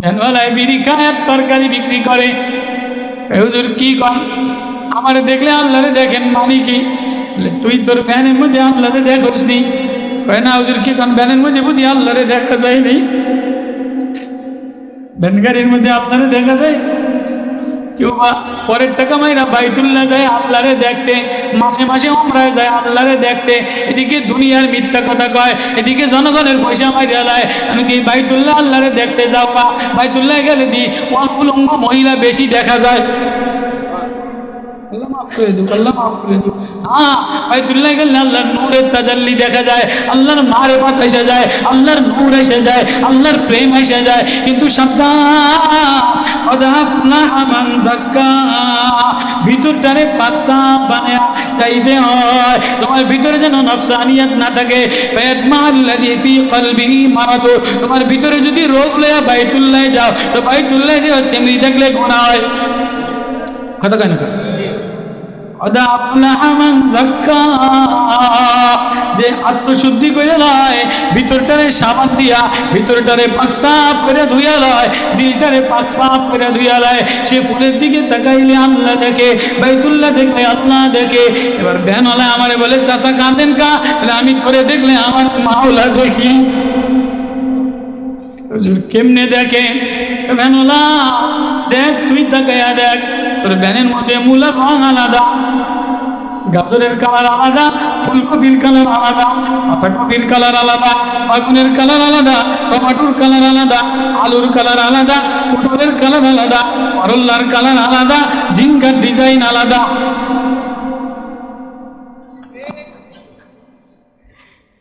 ভ্যানওয়ালায় বিড়ি খায় তরকারি বিক্রি করে। হুজুর, কি কর আমার দেখলে আল্লাহরে দেখেন মানে কি? তুই তোর ভ্যানের মধ্যে আল্লাহরে দেখোস নি কয়, না, হুজুর, কি কন? ভ্যানের মধ্যে বুঝি আল্লাহরে দেখা যায় নাই? ভ্যান মধ্যে আপনারে দেখা যায়? কেউ বা পরের টাকা মাইরা বাইতুল্লাহ যায় আল্লাহরে দেখতে, মাসে মাসে উমরায় যায় আল্লাহরে দেখতে। এদিকে দুনিয়ার মিথ্যা কথা কয়, এদিকে জনগণের পয়সা মাইরা যায় আমি কি বাইতুল্লাহ আল্লাহরে দেখতে যাও বা? বাইতুল্লাহ গেলে দি উলঙ্গ মহিলা বেশি দেখা যায়। মাফ করে দিক আল্লাহ মাফ করে দিক হ্যাঁ বাইতুল্লাহ গেলে, আল্লাহর ভিতরটারে পাকসা বানায়া যাইতে হয় তোমার ভিতরে যেন নফসানিয়াত না থাকে। তোমার ভিতরে যদি রোগ লয়া বাইতুল্লাহ যাও, তো বাইতুল্লাহ যে সেমরি দেখলে গুনাহ হয়। কথা কেন অদা আফলাহা মান যাক্কা যে আত্মশুদ্ধি করে লয়, ভিতরটারে সাবান দিয়া, ভিতরটারে পাক সাফ করে ধুইয়া লয়, দিলটারে পাক সাফ করে ধুইয়া লয়, সে ফুলের দিকে তাকাইলে আল্লাহ দেখে, বাইতুল্লাহ দেখলে আল্লাহ দেখে। এবার বেনওয়ালা আমারে বলে, চাচা কাঁদেন কা? বলে আমি তোরে দেখলে আমার মাওলা দেখি কেমনে দেখে? ভ্যানওয়ালা দেখ, তুই তাকাইয়া দেখ। তোর ব্যানের মধ্যে মূলের রং আলাদা। গাজরের কালার আলাদা, ফুলকপির কালার আলাদা, পাতাকপির কালার আলাদা, বাগুনের কালার আলাদা, টমাটোর কালার আলাদা, আলুর কালার আলাদা, পটলের কালার আলাদা, করল্লার কালার আলাদা জিঙ্কার ডিজাইন আলাদা।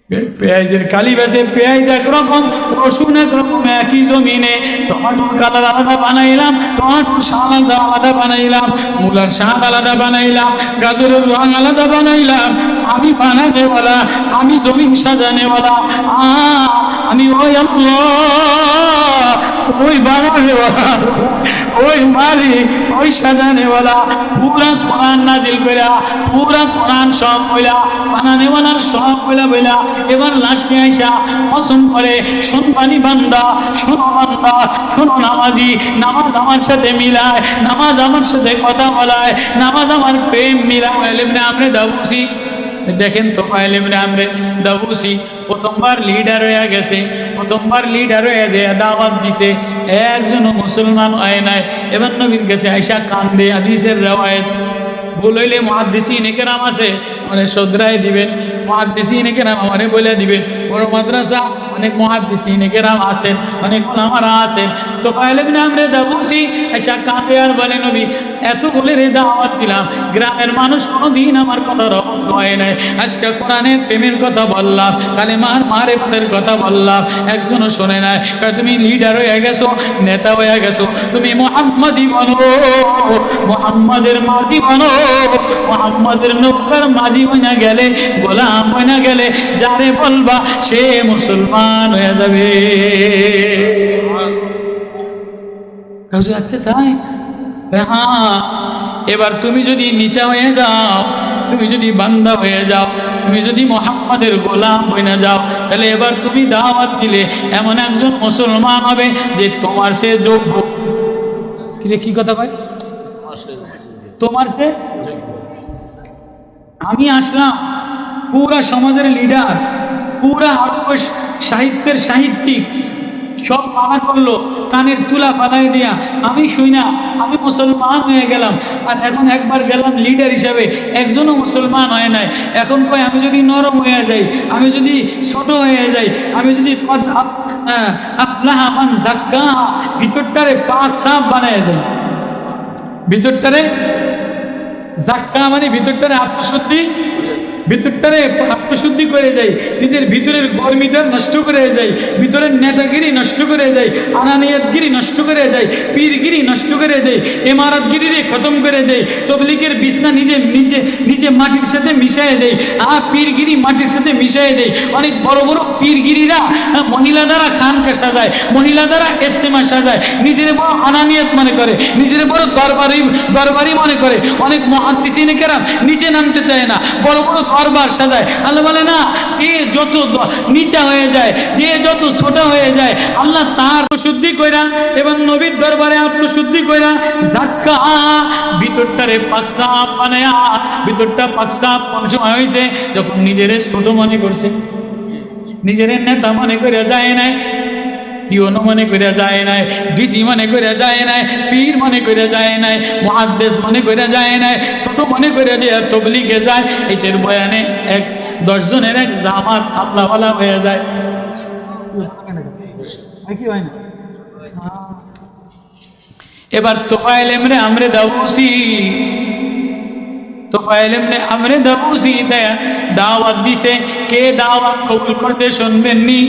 পেঁয়াজের কালি বেছে পেঁয়াজ একরকম, রসুন একরকম, একই জমিনে। টমাটোর কালার আলাদা বানাইলাম, টমাটোর শাক আলাদা আলাদা বানাইলাম, মূলার শাক আলাদা বানাইলাম, গাজরের রং আলাদা বানাইলাম। আমি বানানেওয়ালা আমি জমিন সাজানেওয়ালা আমি ওই আল্লাহ, ওই বানানেওয়ালা ওই মালিক ওই সাজানেওয়ালা পুরা কোরআন নাজিল কইরা, পুরা কোরআন সব কইলা বানানেওয়ালার সব কইলা বইলা, এবার লাস্টে আইসা পছন্দ করে শুনবানি বান্দা, শোনো বান্দা, শোনো নামাজি, নামাজ আমার সাথে মিলায়, নামাজ আমার সাথে কথা বলায়, নামাজ আমার প্রেম মিলায়। আমরা দাবুসি দেখেন তো এলেমনে আমরা দাবুসি প্রথমবার লিডার হয়ে গেছে, প্রথমবার লিডার হয়ে যে দাওয়াত দিছে, একজনও মুসলমান হয় নাই। এবার নবীর কাছে আইসা কান্দে আদিসের রেওয়ায়ত। ভুল হইলে মহাদিসি নেকেরাম আছে। মানে শ্রদ্ধায় দিবেন মহাদিসি নেকেরাম আমারে বলে দিবেন বড় মাদ্রাসা অনেক মহাদিসি নেকেরাম আছেন অনেক ওলামারা আছেন তো পাইলেন আমরা দাবুসি, এসা কাঁদে আর বলে, নবী, এত বলে রে দাওয়াত দিলাম, গ্রামের মানুষ কোনোদিন আমার কথা রবদ্ধ হয় নাই। আজকে কোরআনের প্রেমের কথা বললাম কালে মার মারে পদের কথা বললাম, একজনও শোনে নাই। কয়, তুমি লিডার হয়ে গেছো, নেতা হয়ে গেছো, তুমি মোহাম্মদই বলো, মোহাম্মদের মাঝি বলো, মোহাম্মদের নৌকার মাঝি বইনা গেলে, গোলাম বইনা গেলে, যারে বলবা সে মুসলমান হয়ে যাবে। আচ্ছা তাই? হ্যাঁ এবার তুমি যদি নিচা হয়ে যাও, তুমি যদি বান্দা হয়ে যাও, তুমি যদি মোহাম্মদের গোলাম যাও, তাহলে এবার তুমি দাওয়াত দিলে এমন একজন মুসলমান হবে যে তোমার সে যোগ্য। কি কথা কয়? তোমার সে? আমি আসলাম পুরা সমাজের লিডার পুরা আরব সাহিত্যের সাহিত্যিক। সব মানা করল, কানের তুলা ফালাই দিয়া। আমি শুই না, আমি মুসলমান হয়ে গেলাম। আর এখন একবার গেলাম লিডার হিসাবে, একজনও মুসলমান হয় নাই। এখন কয়, আমি যদি নরম হয়ে যাই, আমি যদি ছোট হয়ে যাই, আমি যদি ভিতরটারে পাঁচ সাপ বানায় যাই। ভিতরটারে জাক্কা মানে ভিতরটারে আত্মশুদ্ধি ভিতরটারে আত্মশুদ্ধি করে দেয়, নিজের ভিতরের গরমিটা নষ্ট করে দেয়, ভিতরের নেতাগিরি নষ্ট করে দেয়, আনানিয়াতগিরি নষ্ট করে দেয়, পীরগিরি নষ্ট করে দেয় এমারতগিরি খতম করে দেয় তবলিকের বিছনা নিজে নিজে নিজে মাটির সাথে মিশিয়ে দেয় আর পীরগিরি মাটির সাথে মিশিয়ে দেয়। অনেক বড় বড় পীরগিরিরা মহিলা দ্বারা খানকে সাজায় মহিলা দ্বারা ইস্তেমা সাজায়, নিজের বড় আনানিয়াত মনে করে, নিজের বড় দরবারি দরবারি মনে করে। অনেক মহাদিসিনে নিচে নামতে চায় না, বড় বড় দরবার সাজায়। আল্লাহ বলে, না, এ যত নিচা হয়ে যায়, যে যত ছোট হয়ে যায়, আল্লাহ তার শুদ্ধি কইরা এবং নবীর দরবারে আত্মশুদ্ধি কইরা জাক্কা ভিতরটারে পাকসাপ বানায়া, ভিতরটা পাকসাপ কোন সময় হয়েছে যখন নিজেরে ছোট মনে করছে, নিজের নেতা মনে করে যায় নাই পিওনো মনে করে যায় নাই ডিসি মনে করে যায় নাই, পীর মনে করে যায় নাই মহাদ্দেশ মনে করে যায় নাই, ছোট মনে করে যে তবলিগে যায় এটার বয়ানে এক দশ জনের এক জামাত আল্লাহওয়ালা হয়ে যায়। এবার তোফাইল এমরে আমরে দাবুসি তোফাইল এমরে আমরে দাবুসি দাওয়াত দিছে, কে দাওয়াত কবুল করতে শুনবেন নি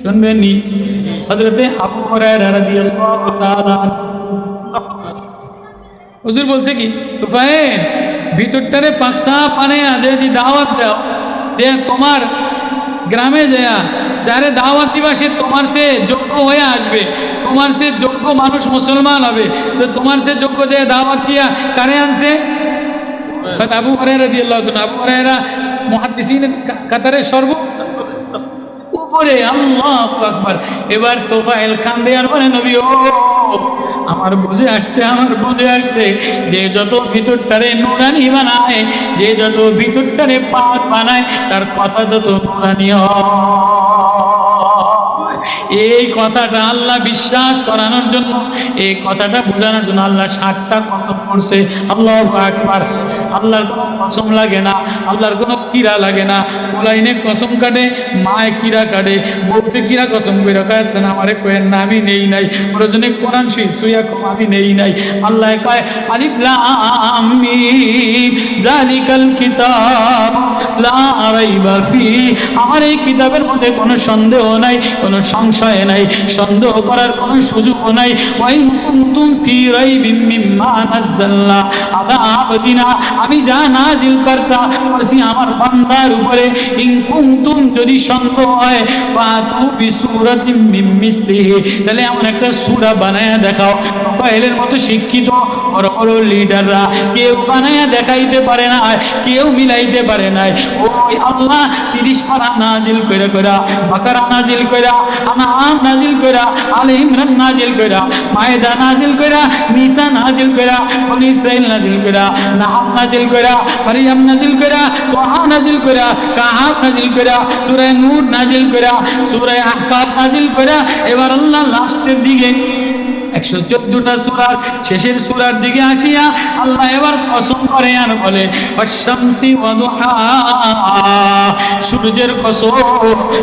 শুনবেন নি হযরতে আবু হুরায়রা রাদিয়াল্লাহু তাআলা হুজুর বলছে কি তোফাইল ভিতরটারে পাকসা পানে আজ যদি দাওয়াত দাও যে তোমার গ্রামে যায়া যারে দাওয়াত দিবা সে তোমার সে যোগ্য হয়ে আসবে তোমার সে যোগ্য মানুষ মুসলমান হবে তো তোমার সে যোগ্য যে দাওয়াত দিয়া কারে আনছে হয়তো আবু হরাইরা দিয়ে আল্লাহ আবু হরাইরা মহাদিসিনের কাতারে সর্ব উপরে আল্লাহ আকবার। এবার তোফাইল কান্দে আর বলে, নবী ও, আমার বুঝে আসছে, আমার বুঝে আসছে, যে যত ভিতরটারে নুরানি বানায়, যে যত ভিতরটারে পাক বানায়, তার কথা তত নুরানি হয়। এই কথাটা আল্লাহ বিশ্বাস করানোর জন্য, এই কথাটা বোঝানোর জন্য আল্লাহ ষাটটা কসম করছে। আল্লাহ একবার আল্লাহর কোনো কসম লাগে না, আল্লাহর কোনো কিরা লাগে না। ওলাইনে কসম কাটে, মায় কিরা কাটে বলতে কিরা কসম করে কাছে না, আমারে কয়েন না, আমি নেই নাই। প্রয়োজনে কোরআন শরীফ, সুইয়া কম আমি নেই নাই। আল্লাহ কয়, আলিফ লাম মিম জালিকাল কিতাব, লা রাইবা ফি। আমার এই কিতাবের মধ্যে কোনো সন্দেহ নাই, কোনো সংশয় নাই, সন্দেহ করার কোনো সুযোগ নাই। ওয়াই কুনতুম ফি রাইবিম মিম্মা নাযালনা আবদিনা আমি যা নাজিল করতা করছি আমার বান্দার উপরে। ইন কুনতুম যদি সন্দেহ হয়, ফাতু বিসূরাতিম মিসলিহি। তাহলে এমন একটা সূরা বানায়া দেখাও। তোফাইলের মতো শিক্ষিত, বড় বড় লিডাররা কেউ বানায়া দেখাইতে পারে না কেউ মিলাইতে পারে নাই। ওই আল্লাহ তিরিশ পারা নাজিল করে কইরা বাকারা নাজিল কইরা আনাম নাজিল কইরা আলে ইমরান নাজিল কইরা মায়েদা নাজিল কইরা নিসা নাজিল কইরা বনি ইসরাইল নাজিল কইরা নাহাম নাজিল কইরা মারিয়াম নাজিল কইরা তোহা নাজিল কইরা কাহাব নাজিল কইরা সূরা নূর নাজিল কইরা সূরা আহকাফ নাজিল কইরা এবার আল্লাহ লাস্টের দিকে একশো চোদ্দটা সুরার শেষের সুরার দিকে আসিয়া আল্লাহ এবার কসম করে আর বলে সূর্যের কসম,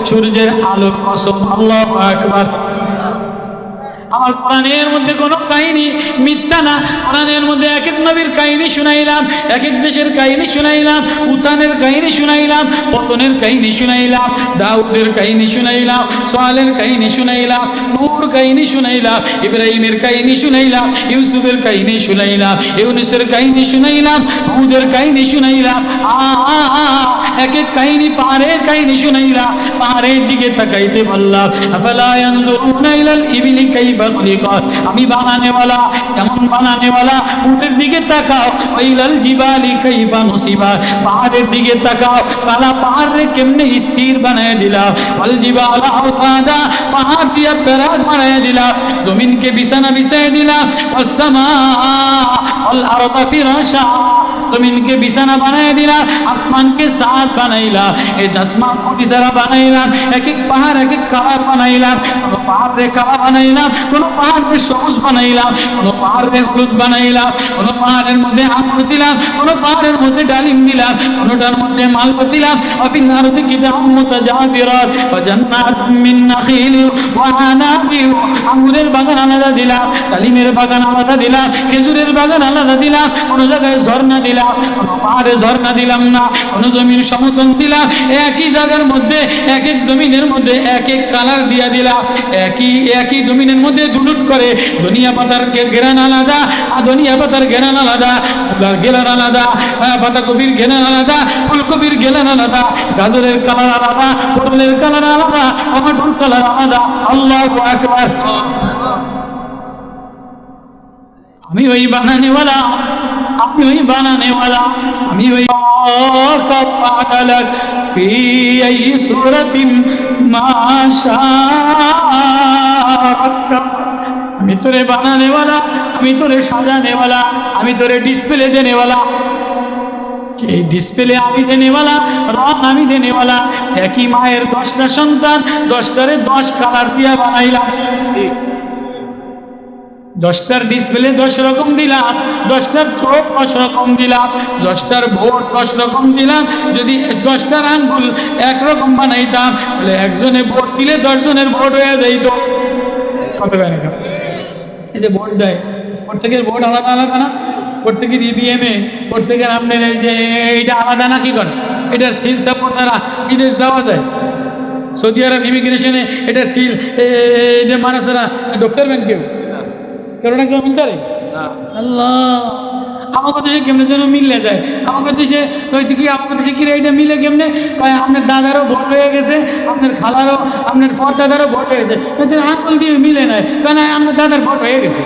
সূর্যের আলোর কসম, আল্লাহ একবার আমার কোরআনের মধ্যে কোনো কাহিনী মিথ্যা না কোরআনের মধ্যে এক এক নবীর কাহিনী শুনাইলাম এক এক দেশের কাহিনী শুনাইলাম উত্থানের কাহিনী শুনাইলাম পতনের কাহিনী শুনাইলাম দাউদের কাহিনী শুনাইলাম সোয়ালের কাহিনী শুনাইলাম নূর কাহিনী শুনাইলাম ইব্রাহিমের কাহিনী শুনাইলাম ইউসুফের কাহিনী শুনাইলাম ইউনুসের কাহিনী শুনাইলাম হুদের কাহিনী শুনাইলাম আ, এক এক কাহিনী পাহাড়ের কাহিনী শুনাইলাম পাহাড়ের দিকে তাকাইতে বললাম আফালা ইয়ানজুরুনা ইলাল ইবিলি কাইফা খুলিকাত আমি বানানেওয়ালা কেমন বানানেওয়ালা উটের দিকে তাকাও ওইলাল জিবালি কাইফা নসিবা পাহাড়ের দিকে তাকাও কালা পাহাড়ে কেমনে স্থির বানায় দিলা ওয়াল জিবালা আওতাদা পাহাড় দিয়া প্যারাগ বানায় দিলা জমিনকে বিছানা বিছায় দিলা ওয়াস সামা ওয়াল আরদা ফিরাশা জমিনকে বিছানা বানাই দিলা, আসমানকে সাত বানাইলা, এই আসমান কোটি সারা বানাইলাম এক এক পাহাড় এক এক কালার বানাইলাম কোন পাহাড়ে কালা বানাইলাম কোন পাহাড়ে সবুজ বানাইলাম কোন পাহাড়ে হলুদ বানাইলাম কোন পাহাড়ের মধ্যে আঙুর দিলাম কোন পাহাড়ের মধ্যে ডালিম দিলাম কোনটার মধ্যে মালপা দিলাম অফিন আরতি কিতাব মুতাজাবিরাত ওয়া মিন নাখিল, ওয়া আনাবি আঙুরের বাগান আলাদা দিলাম ডালিমের বাগান আলাদা দিলাম খেজুরের বাগান আলাদা দিলাম কোন জায়গায় ঝর্ণা দিলাম কোনো পাহাড়ে ঝর্ণা দিলাম না, কোনো জমির সমতল দিলাম, একই জায়গার মধ্যে এক এক জমিনের মধ্যে এক এক কালার দিয়া দিলাম, একই একই জমিনের মধ্যে দুলুট করে পাতার ঘেরান আলাদা পাতার ঘেরান আলাদা, ফুলার আলাদা পাতাকপির ঘেরান আলাদা ফুলকপির ঘেরান আলাদা, গাজরের কালার আলাদা, পটলের কালার আলাদা, টমেটোর কালার আলাদা, আল্লাহ আকবার। আমি ওই বানানেওয়ালা, আমি ওই বানানেওয়ালা, আমি ওই ফি আই সূরাতিন মা আমি তোরে বানানেওয়ালা, আমি তোরে সাজানেওয়ালা, আমি তোরে ডিসপ্লে দেনেওয়ালা। এই ডিসপ্লে আমি দেনেওয়ালা, রং আমি দেনেওয়ালা, একই মায়ের দশটা সন্তান, দশটারে দশ কালার দিয়া বানাইলাম। দশটার ডিসপ্লে দশ রকম দিলাম দশটার চোখ দশ রকম দিলাম দশটার ভোট দশ রকম দিলাম যদি দশটার আঙ্গুল একরকম বানাইতাম তাহলে একজনে ভোট দিলে দশজনের ভোট হয়ে যাইত কত এই যে ভোট দেয় প্রত্যেকের ভোট আলাদা আলাদা না প্রত্যেকের ইভিএমে প্রত্যেকের আপনার এই যে এইটা আলাদা না কি করে এটার সিল সাপোর্টারা বিদেশ দেওয়া যায় সৌদি আরব ইমিগ্রেশনে এটা সিল যে মানুষেরা ডক্টর ব্যাংক কেউ কেউ না কেউ মিলতে পারে? আল্লাহ। আমাকে দেশে কেমনে যেন মিললে যায়? আমাকে দেশে হয়েছে কি আমাকে দেশে কি এটা মিলে কেমনে? কয় আপনার দাদারও ভোট হয়ে গেছে আপনার খালারও আপনার ফর দাদারও ভোট হয়ে গেছে। কিন্তু আঙ্কল দিয়ে মিলে নাই। কেন আপনার দাদার ভোট হয়ে গেছে।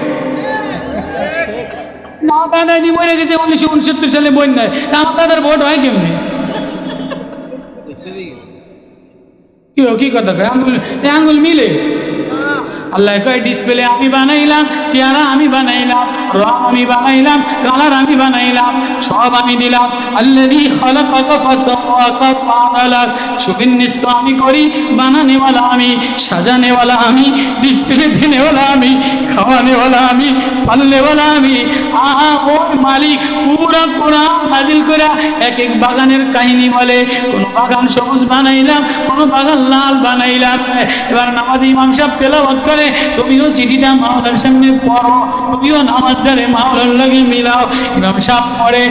না দাদা দি মরে গেছে উনিশশো উনসত্তর সালে বন্যায়। তা আমার দাদার ভোট হয় কেমনে? কি কি কথা কয়? আঙ্গুল আঙ্গুল মিলে? আল্লাহ কয় ডিসপ্লে আমি বানাইলাম চেহারা আমি বানাইলাম, রং আমি বানাইলাম কালার আমি বানাইলাম, সব আমি দিলাম। আল্লাহি আমি করি, বানানেওয়ালা আমি, সাজানেওয়ালা আমি ডিসপ্লে দেনেওয়ালা আমি, খাওয়ানেওয়ালা আমি, পালনেওয়ালা আমি মালিক, পুরা কোরআন করে এক এক বাগানের কাহিনী বলে। কোন বাগান সবুজ বানাইলাম, কোন বাগান লাল বানাইলাম। এবার নামাজ ইমাম করে, তুমিও চিঠিটা মাওলার সামনে পড়ো, তুমিও নামাজটারে মাওলার লাগে মিলাও। ইমাম পড়ে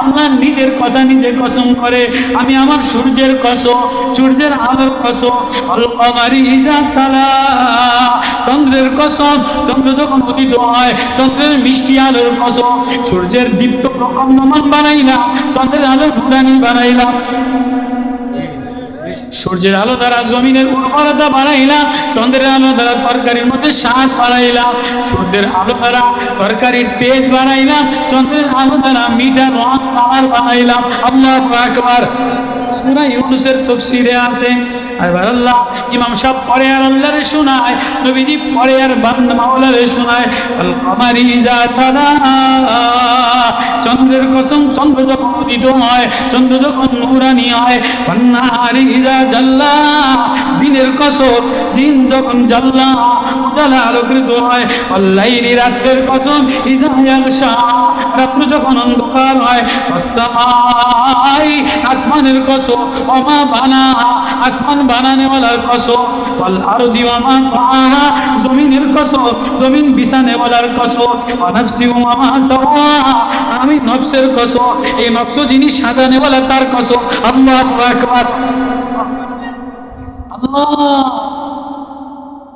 আল্লাহ নিজের কথা নিজে কসম করে, আমি আমার সূর্যের কসম, সূর্যের আলোর কসম, অল্প তালা, চন্দ্রের কসম চন্দ্র যখন উদিত হয়, চন্দ্রের মিষ্টি আলোর সূর্যের দীপ্ত চন্দ্রের আলো নুরানি বানাইলাম। সূর্যের আলো দ্বারা জমিনের উর্বরতা বাড়াইলাম, চন্দ্রের আলো দ্বারা তরকারির মধ্যে স্বাদ বাড়াইলাম, সূর্যের আলো দ্বারা তরকারির তেজ বাড়াইলাম, চন্দ্রের আলো দ্বারা মিঠা রং কালার বানাইলাম। আল্লাহ আকবার। সূরা ইউনূসের তাফসীরে আছে এবার আল্লাহ, ইমাম সাহেব পরে আর আল্লাহরে শোনায়, নবীজি পরে আর বান্দা মাওলারে শোনায় আল কামারি যা চন্দ্রের কসম, চন্দ্র যখন উদিত হয় চন্দ্র যখন নুরানি হয় পান্নাহারি ইজা জাল্লা, দিনের কসম দিন যখন জাল্লা উজালা আলোকৃত হয় অল্লাইলি রাত্রের কসম ইজা ইয়ালশা রাত্র যখন অন্ধকার হয় অসামাই আসমানের কসম অমা বানা, আসমান বানানেওয়ালার কসম ওয়াল আরদি ওয়ামা তাআহা জমিনের কসম জমিন বিছানেওয়ালার কসম ওয়া নাফসি ওয়ামা সাওয়া, আমি নফসের কসম এই নফস যিনি সাজানেওয়ালা তার কসম। আল্লাহ আল্লাহ।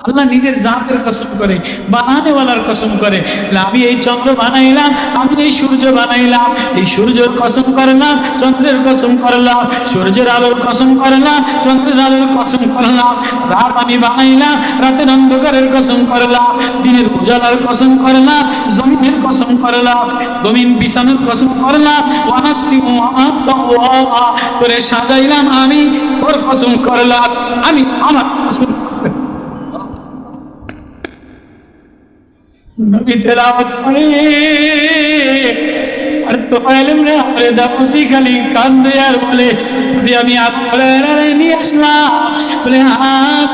আল্লাহ নিজের জাতের কসম করে, বানানেওয়ালার কসম করে আমি এই চন্দ্র বানাইলাম, আমি এই সূর্য বানাইলাম, এই সূর্যের কসম করলাম, চন্দ্রের কসম করলাম, সূর্যের আলোর কসম করলাম, চন্দ্রের আলোর কসম করলাম, রাত আমি বানাইলাম, রাতের অন্ধকারের কসম করলাম, দিনের উজালার কসম করলাম, জমিনের কসম করলাম, জমিন বিছানোর কসম করলাম তোরে সাজাইলাম আমি, তোর কসম করলাম, আমি আমার কসম করলাম নবী তেলাওয়াত করে আর তো দাপুসি খালি কান্দে আর বলে আমি নিয়ে আসলাম বলে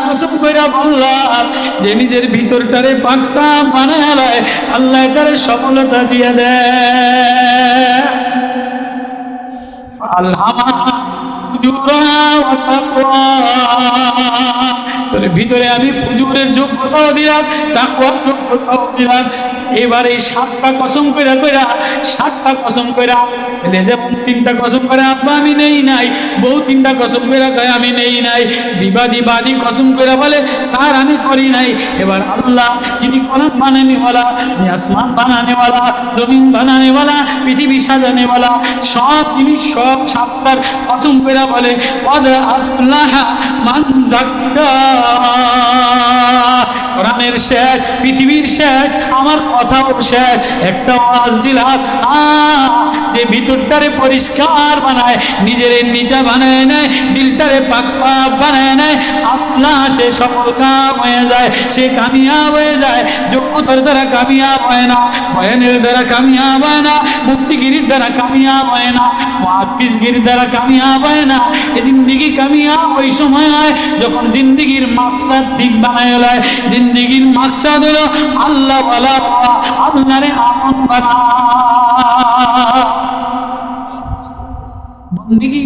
কসম বললাম যে নিজের ভিতরটারে পাকসা বানায় আল্লাহ তারে সফলতা দিয়ে দেয় তাকওয়া ভিতরে আমি ফুজুরের যোগ্যতাও দিলাম, তাকওয়ার যোগ্যতাও দিলাম এবার এই সাতটা কসম কইরা কইরা, সাতটা কসম কইরা, ছেলে যেমন তিনটা কসম করে, আব্বা আমি নেই নাই। বউ তিনটা কসম কইরা কয়, আমি নেই নাই। বিবাদী বাদী কসম কইরা বলে, স্যার, আমি করি নাই। এবার আল্লাহ যিনি কোরআন বানানেওয়ালা আসমান বানানেওয়ালা জমিন বানানেওয়ালা পৃথিবী সাজানেওয়ালা সব জিনিস, সব সাতটার কসম কইরা বলে কদ আল্লাহ মান কোরআনের শেষ, পৃথিবীর শেষ, আমার কথাও শেষ। একটা ওয়াজ দিলাম যে ভিতরটারে পরিষ্কার বানায়, নিজের নিজা বানায় নেয়, দিলটারে পাকসাপ বানায় নেয়। আল্লাহ সে সফল কাম হয়ে যায়, সে কামিয়াব হয়ে যায়। যোগ্যতার দ্বারা কামিয়াব হয় না, বয়ানের দ্বারা কামিয়াব হয় না, মুক্তিগিরির দ্বারা কামিয়াব হয় না মহাদিসগিরির দ্বারা কামিয়াব হয় না। এই জিন্দিগি কামিয়াব ওই সময় হয়, যখন জিন্দিগির মাকসাদ ঠিক বানায় লয় জিন্দিগির মাকসাদ হলো আল্লাহ বলা, আল্লাহরে আমন বানা বন্দিগি,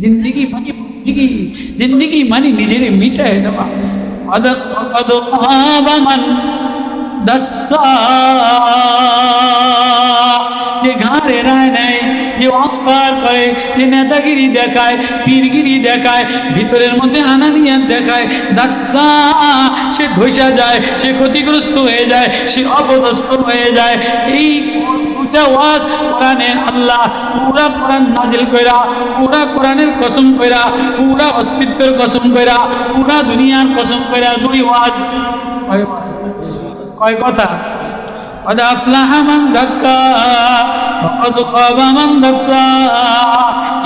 জিন্দিগি মানে বন্দিগি, জিন্দিগি মানে নিজের মিটায় দেওয়া। অদক অদ মান দস্সা যে ঘাড়ে রায় নেয় যে অহংকার করে, যে নেতাগিরি দেখায়, পীরগিরি দেখায়, ভিতরের মধ্যে আনানিয়াত দেখায়, দাসা, সে ধৈসা যায়, সে ক্ষতিগ্রস্ত হয়ে যায়, সে অপদস্থ হয়ে যায় এই দুটা ওয়াজ আল্লাহ পুরা নাজিল কইরা, পুরা কসম কইরা, পুরা অস্তিত্বের কসম কইরা, পুরা দুনিয়ার কসম কইরা দুই ওয়াজ? কয় কথা قد أفلح من زكاها وقد خاب من دساها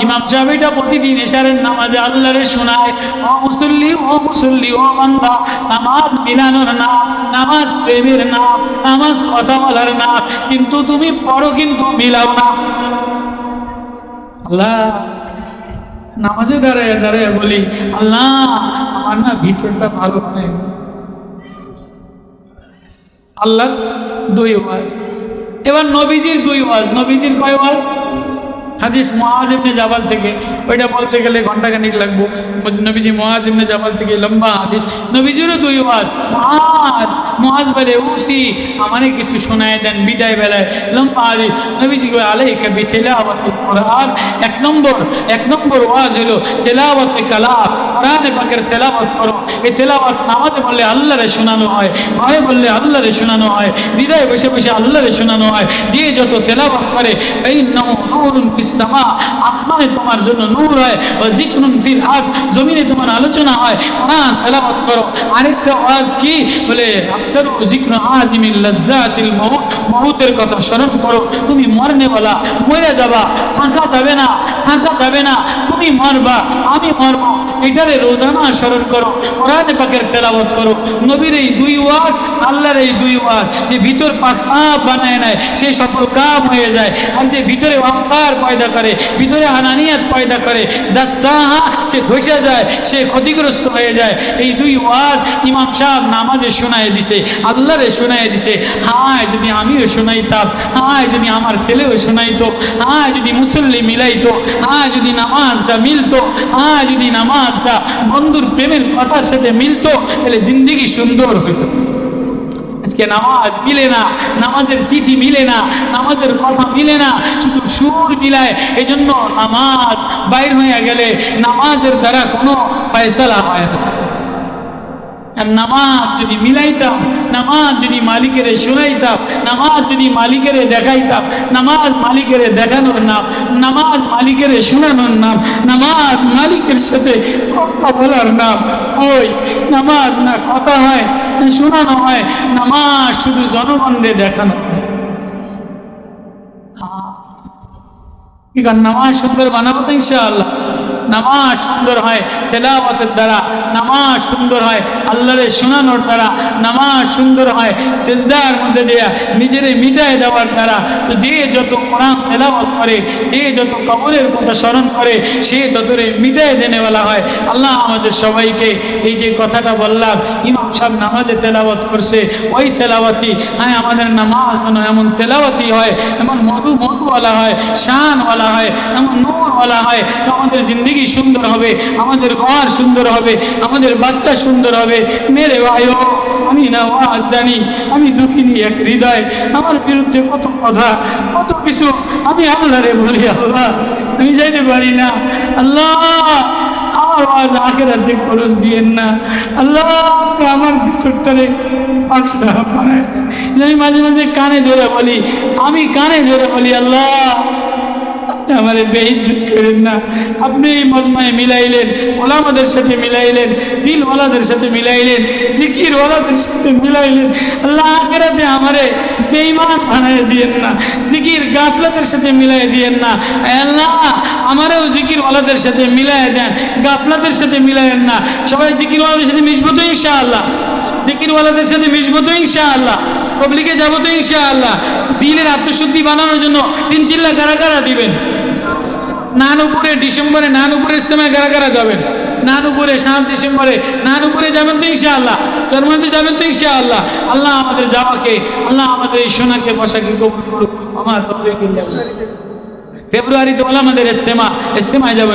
ইমাম সাহেব এটা প্রতিদিন এশারের নামাজে আল্লাহরে শোনায় ও মুসল্লি ও মুসল্লি ও বান্দা নামাজ মিলানোর নাম নামাজ প্রেমের নাম নামাজ কথা বলার নাম কিন্তু তুমি পড়ো কিন্তু মিলাও না আল্লাহ নামাজে দাঁড়ায় দাঁড়ায় বলি আল্লাহ আমার না ভিতরটা ভালো হয় আল্লাহ দুই ওয়াজ। এবার নবীজির দুই ওয়াজ। নবীজির কয় ওয়াজ? হাদিস মহাজ ইবনে জাবাল থেকে। ওইটা বলতে গেলে ঘন্টাখানিক লাগবো। নবীজি মহাজ ইবনে জাবাল থেকে লম্বা হাদিস। নবীজিরও দুই ওয়াজ। মহাজ মহাজ বলে উসি আমারে কিছু শোনায় দেন বিদায় বেলায়। লম্বা হাদিস। নবীজি আলাইকা বি তিলাওয়াতিল কোরআন। এক নম্বর এক নম্বর ওয়াজ হলো তেলাওয়াতে কালাম। কোরআনে পাকের তেলাওয়াত করো। এই তেলাওয়াত নামাজে বললে আল্লাহরে শোনানো হয়। ঘরে বললে আল্লাহরে শোনানো হয়। হৃদয়ে বসে বসে আল্লাহরে শোনানো হয়। যে যত তেলাওয়াত করে, ফাইন্নাহু নূরুন সামা আসমানে তোমার জন্য নূর হয় ফিল আরদ, জমিনে তোমার আলোচনা হয়। কোরআন করো। আরেকটা ওয়াজ কি? বলে, আকসারু যিকরু আযিমিল লাজ্জাতিল মাউত মাউতের কথা স্মরণ করো। তুমি মরনে বলা মরে যাবা। থাকা যাবে না থাকা যাবে না। তুমি মরবা, আমি মরবো। এটারে রোজানা স্মরণ করো। কোরআনে পাকের তেলাওয়াত করো। নবীর এই দুই ওয়াজ, আল্লাহর এই দুই ওয়াজ, যে ভিতর পাক সাফ বানায় নেয় সেই সফল কাম হয়ে যায়। আর যে ভিতরে অহংকার পয়দা করে, ভিতরে আনানিয়াত পয়দা করে। দাসাহা, সে ধসে যায়, সে ক্ষতিগ্রস্ত হয়ে যায়। এই দুই ওয়াজ ইমাম সাহেব নামাজে শোনায় দিছে, আল্লাহরে শোনায় দিছে। হায়, যদি আমিও শোনাইতাম, হায়, যদি আমার ছেলেও শোনাইতো, হায়, যদি মুসল্লি মিলাইতো, হায়, যদি নামাজটা মিলতো, হায়, যদি নামাজটা বন্ধুর প্রেমের কথার সাথে মিলতো, তাহলে জিন্দিগি সুন্দর হইতো। আজকে নামাজ মিলে না, নামাজের চিঠি মিলে না, নামাজের কথা মিলে না, শুধু সুর মিলায়। এই জন্য নামাজ বাইর হয়ে গেলে নামাজের দ্বারা কোনো ফয়সালা হয় না। নামাজ যদি মিলাইতাম, নামাজ যদি মালিকের শোনাইতাম, নামাজ যদি মালিকের দেখাইতাম, নামাজ মালিকের দেখানোর নাম, নামাজ মালিকের শোনানোর নাম, নামাজ মালিকের সাথে কথা বলার নাম, ওই নামাজ না কথা হয় শোনানো হয়, নামাজ শুধু জনগণকে দেখানো হয়। নামাজ সুন্দর বানাবো তো ইনশাআল্লাহ। নামাজ সুন্দর হয় দ্বারা, নামাজ সুন্দর হয় আল্লাহরে শোনানোর দ্বারা, নামাজ সুন্দর হয় সেজদার মধ্যে নিজেরে মিটায় দেওয়ার দ্বারা। তো যে যত কোরআন করে, যে যত কবরের কথা স্মরণ করে, সে ততরে মিটায় দেনেওয়ালা হয়। আল্লাহ আমাদের সবাইকে এই যে কথাটা বললাম সাহেব নামাজে তেলাওয়াত করছে, ওই তেলাওয়াতি হ্যাঁ আমাদের নামাজ যেন এমন তেলাওয়াতি হয়, এমন মধু মধুওয়ালা হয়, শানওয়ালা হয়, এমন নূরওয়ালা হয় আমাদের জিন্দগি সুন্দর হবে, আমাদের ঘর সুন্দর হবে, আমাদের বাচ্চা সুন্দর হবে। মেরে ভাইও, আমি না জানি, আমি দুঃখিনী এক হৃদয়, আমার বিরুদ্ধে কত কথা, কত কিছু আমি আল্লাহরে বলি, আল্লাহ, আমি যাইতে পারি না। আল্লাহ! আওয়াজ আখেরাতে খরচ দিয়েন না। আল্লাহ আমার ভিতরটারে আমি মাঝে মাঝে কানে ধরে বলি, আমি কানে ধরে বলি, আল্লাহ আমার বেইজ্জত করেন না। আপনি এই মজমায় মিলাইলেন, ওলামাদের সাথে মিলাইলেন, দিলওয়ালাদের সাথে মিলাইলেন, জিকিরওয়ালাদের সাথে মিলাইলেন। আল্লাহ আমারে বেঈমান বানায় দিয়েন না, জিকির গাফলাদের সাথে মিলাই দিয়েন না। আল্লাহ, আমারও জিকিরওয়ালাদের সাথে মিলাই দেন গাফলাদের সাথে মিলাইয়েন না। সবাই জিকিরওয়ালাদের সাথে মিশবো তো ইনশাআল্লাহ। জিকিরওয়ালাদের সাথে মিশবো তো ইনশাআল্লাহ। পাবলিকে যাব তো ইনশাআল্লাহ। দিলের আত্মশুদ্ধি বানানোর জন্য তিন চিল্লা কারা কারা দিবেন। নানুপুরে ডিসেম্বরে নান নানুপুরে ইস্তেমায় কারা কারা যাবেন। নানুপুরে সাত ডিসেম্বরে নানুপুরে যাবেন তো ইনশাআল্লাহ জার্মানিতে যাবেন তো ইনশাআল্লাহ আল্লাহ আমাদের যাওয়াকে, আল্লাহ আমাদের এই সোনাকে বসাকে কবুল করুক, আমার। ফেব্রুয়ারিতে ওলামাদের ইস্তেমা ইস্তেমায় যাব